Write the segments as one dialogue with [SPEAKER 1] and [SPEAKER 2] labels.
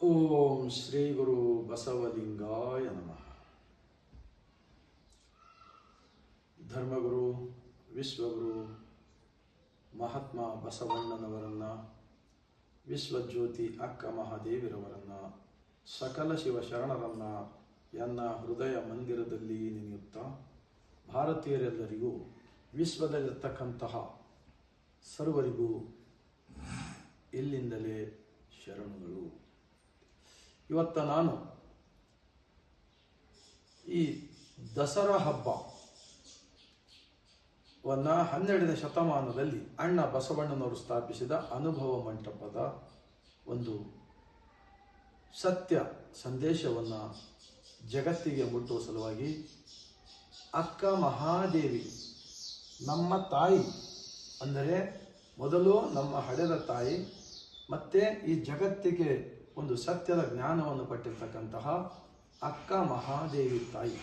[SPEAKER 1] ಓಂ ಶ್ರೀ ಗುರು ಬಸವಲಿಂಗಾಯ ನಮಃ ಧರ್ಮಗುರು ವಿಶ್ವಗುರು ಮಹಾತ್ಮ ಬಸವಣ್ಣನವರನ್ನ ವಿಶ್ವಜ್ಯೋತಿ ಅಕ್ಕ ಮಹಾದೇವಿರವರನ್ನ, ಸಕಲ ಶಿವ ಶರಣರನ್ನ ಎನ್ನ ಹೃದಯ ಮಂದಿರದಲ್ಲಿ ನೆನೆಯುತ್ತಾ ಭಾರತೀಯರೆಲ್ಲರಿಗೂ ವಿಶ್ವದಲ್ಲಿರ್ತಕ್ಕಂತಹ ಸರ್ವರಿಗೂ ಇಲ್ಲಿಂದಲೇ ಶರಣುಗಳು. ಇವತ್ತ ನಾನು ಈ ದಸರಾ ಹಬ್ಬವನ್ನು ಹನ್ನೆರಡನೇ ಶತಮಾನದಲ್ಲಿ ಅಣ್ಣ ಬಸವಣ್ಣನವರು ಸ್ಥಾಪಿಸಿದ ಅನುಭವ ಮಂಟಪದ ಒಂದು ಸತ್ಯ ಸಂದೇಶವನ್ನು ಜಗತ್ತಿಗೆ ಮುಟ್ಟುವ ಸಲುವಾಗಿ ಅಕ್ಕ ಮಹಾದೇವಿ, ನಮ್ಮ ತಾಯಿ ಅಂದರೆ ಮೊದಲು ನಮ್ಮ ಹಡೆದ ತಾಯಿ, ಮತ್ತೆ ಈ ಜಗತ್ತಿಗೆ ಒಂದು ಸತ್ಯದ ಜ್ಞಾನವನ್ನು ಪಟ್ಟಿರ್ತಕ್ಕಂತಹ ಅಕ್ಕ ಮಹಾದೇವಿ ತಾಯಿ.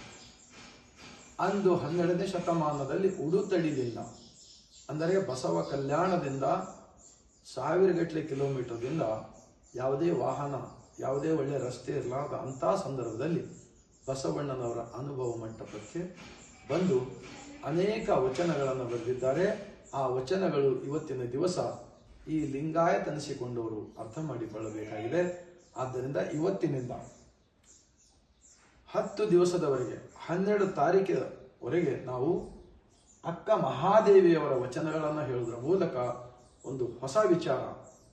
[SPEAKER 1] ಅಂದು ಹನ್ನೆರಡನೇ ಶತಮಾನದಲ್ಲಿ ಉಡುತಡಿದಿಂದ ಅಂದರೆ ಬಸವ ಕಲ್ಯಾಣದಿಂದ ಸಾವಿರಗಟ್ಟಲೆ ಕಿಲೋಮೀಟರ್ದಿಂದ ಯಾವುದೇ ವಾಹನ, ಯಾವುದೇ ಒಳ್ಳೆಯ ರಸ್ತೆ ಇರಲಾರದ ಅಂಥ ಸಂದರ್ಭದಲ್ಲಿ ಬಸವಣ್ಣನವರ ಅನುಭವ ಮಂಟಪಕ್ಕೆ ಬಂದು ಅನೇಕ ವಚನಗಳನ್ನು ಬರೆದಿದ್ದಾರೆ. ಆ ವಚನಗಳು ಇವತ್ತಿನ ದಿವಸ ಈ ಲಿಂಗಾಯತನಿಸಿಕೊಂಡವರು ಅರ್ಥ ಮಾಡಿಕೊಳ್ಳಬೇಕಾಗಿದೆ. ಆದ್ದರಿಂದ ಇವತ್ತಿನಿಂದ ಹತ್ತು ದಿವಸದವರೆಗೆ, ಹನ್ನೆರಡು ತಾರೀಕಿನವರೆಗೆ ನಾವು ಅಕ್ಕ ಮಹಾದೇವಿಯವರ ವಚನಗಳನ್ನು ಹೇಳುವುದರ ಮೂಲಕ ಒಂದು ಹೊಸ ವಿಚಾರ,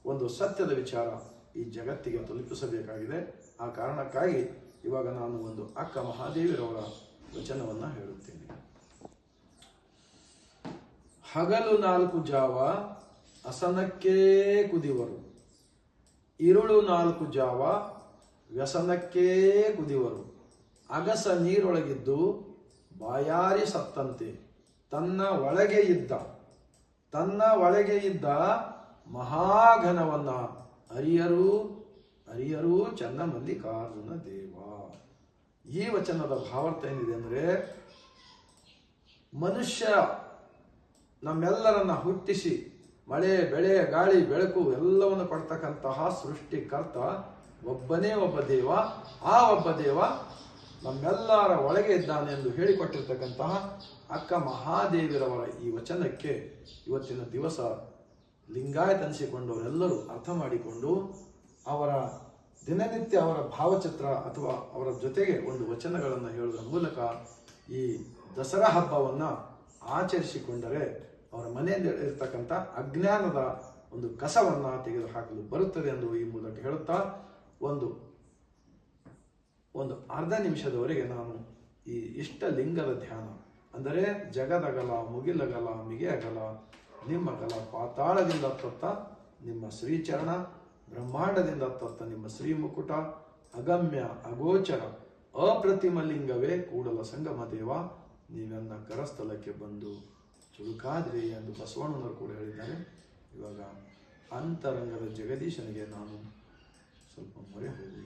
[SPEAKER 1] ಒಂದು ಸತ್ಯದ ವಿಚಾರ ಈ ಜಗತ್ತಿಗೆ ತಲುಪಿಸಬೇಕಾಗಿದೆ. ಆ ಕಾರಣಕ್ಕಾಗಿ ಇವಾಗ ನಾನು ಒಂದು ಅಕ್ಕ ಮಹಾದೇವಿಯವರ ವಚನವನ್ನು ಹೇಳುತ್ತೇನೆ. ಹಗಲು ನಾಲ್ಕು ಜಾವ, ಅಸನಕ್ಕೇ ಕುದಿವರು. ಇರುಳು ನಾಲ್ಕು ಜಾವ ವ್ಯಸನಕ್ಕೇ ಕುದಿವರು. ಅಗಸ ನೀರೊಳಗಿದ್ದು ಬಾಯಾರಿ ಸತ್ತಂತೆ. ತನ್ನ ಒಳಗೆ ಇದ್ದ. ತನ್ನ ಒಳಗೆ ಇದ್ದ ಮಹಾಘನವನ್ನ ಅರಿಯರು ಅರಿಯರು ಚನ್ನ ಮಲ್ಲಿಕಾರ್ಜುನ ದೇವ. ಈ ವಚನದ ಭಾವಾರ್ಥ ಏನಿದೆ ಅಂದ್ರೆ, ಮನುಷ್ಯ ನಮ್ಮೆಲ್ಲರನ್ನ ಹುಟ್ಟಿಸಿ ಮಳೆ, ಬೆಳೆ, ಗಾಳಿ, ಬೆಳಕು ಎಲ್ಲವನ್ನು ಕೊಡ್ತಕ್ಕಂತಹ ಸೃಷ್ಟಿಕರ್ತ ಒಬ್ಬನೇ ಒಬ್ಬ ದೇವ. ಆ ಒಬ್ಬ ದೇವ ನಮ್ಮೆಲ್ಲರ ಒಳಗೆ ಇದ್ದಾನೆ ಎಂದು ಹೇಳಿಕೊಟ್ಟಿರ್ತಕ್ಕಂತಹ ಅಕ್ಕ ಮಹಾದೇವಿರವರ ಈ ವಚನಕ್ಕೆ ಇವತ್ತಿನ ದಿವಸ ಲಿಂಗಾಯತ ಅನಿಸಿಕೊಂಡವರೆಲ್ಲರೂ ಅರ್ಥ ಮಾಡಿಕೊಂಡು ಅವರ ದಿನನಿತ್ಯ ಅವರ ಭಾವಚಿತ್ರ ಅಥವಾ ಅವರ ಜೊತೆಗೆ ಒಂದು ವಚನಗಳನ್ನು ಹೇಳುವ ಮೂಲಕ ಈ ದಸರಾ ಹಬ್ಬವನ್ನು ಆಚರಿಸಿಕೊಂಡರೆ ಅವರ ಮನೆಯಲ್ಲಿ ಇರತಕ್ಕಂಥ ಅಜ್ಞಾನದ ಒಂದು ಕಸವನ್ನ ತೆಗೆದುಹಾಕಲು ಬರುತ್ತದೆ ಎಂದು ಈ ಮೂಲಕ ಹೇಳುತ್ತಾ ಒಂದು ಒಂದು ಅರ್ಧ ನಿಮಿಷದವರೆಗೆ ನಾನು ಈ ಇಷ್ಟ ಲಿಂಗದ ಧ್ಯಾನ, ಅಂದರೆ ಜಗದಗಲ, ಮುಗಿಲಗಲ ನಿಮ್ಮ ಗಲ ಪಾತಾಳದಿಂದ ತತ್ತ ನಿಮ್ಮ ಶ್ರೀಚರಣ, ಬ್ರಹ್ಮಾಂಡದಿಂದ ತತ್ತ ನಿಮ್ಮ ಶ್ರೀ ಮುಕುಟ ಅಗಮ್ಯ, ಅಗೋಚರ, ಅಪ್ರತಿಮ ಲಿಂಗವೇ ಕೂಡಲ ಸಂಗಮ ದೇವ ನೀವೆನ್ನ ಕರಸ್ಥಲಕ್ಕೆ ಬಂದು ಚುರುಕಾದ್ರಿ ಎಂದು ಬಸವಣ್ಣನವರು ಕೂಡ ಹೇಳಿದ್ದಾರೆ. ಇವಾಗ ಅಂತರಂಗದ ಜಗದೀಶನಿಗೆ ನಾನು ಸ್ವಲ್ಪ ಮೊರೆ ಹೋಗಿ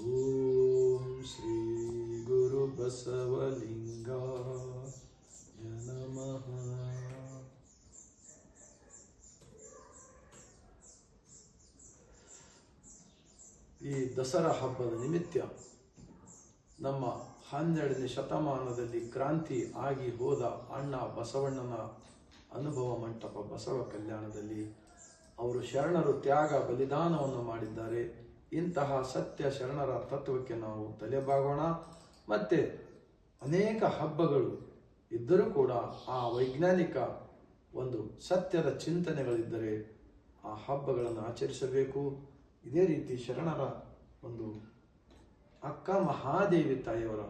[SPEAKER 1] ಓಂ ಶ್ರೀ ಗುರು ಬಸವಲಿಂಗ ನಮಃ. ಈ ದಸರಾ ಹಬ್ಬದ ನಿಮಿತ್ತ ನಮ್ಮ ಹನ್ನೆರಡನೇ ಶತಮಾನದಲ್ಲಿ ಕ್ರಾಂತಿ ಆಗಿ ಹೋದ ಅಣ್ಣ ಬಸವಣ್ಣನ ಅನುಭವ ಮಂಟಪ ಬಸವ ಕಲ್ಯಾಣದಲ್ಲಿ ಅವರು ಶರಣರು ತ್ಯಾಗ ಬಲಿದಾನವನ್ನು ಮಾಡಿದ್ದಾರೆ. ಇಂತಹ ಸತ್ಯ ಶರಣರ ತತ್ವಕ್ಕೆ ನಾವು ತಲೆಬಾಗೋಣ. ಮತ್ತೆ ಅನೇಕ ಹಬ್ಬಗಳು ಇದ್ದರೂ ಕೂಡ ಆ ವೈಜ್ಞಾನಿಕ ಒಂದು ಸತ್ಯದ ಚಿಂತನೆಗಳಿದ್ದರೆ ಆ ಹಬ್ಬಗಳನ್ನು ಆಚರಿಸಬೇಕು. ಇದೇ ರೀತಿ ಶರಣರ ಒಂದು ಅಕ್ಕ ಮಹಾದೇವಿ ತಾಯಿಯವರ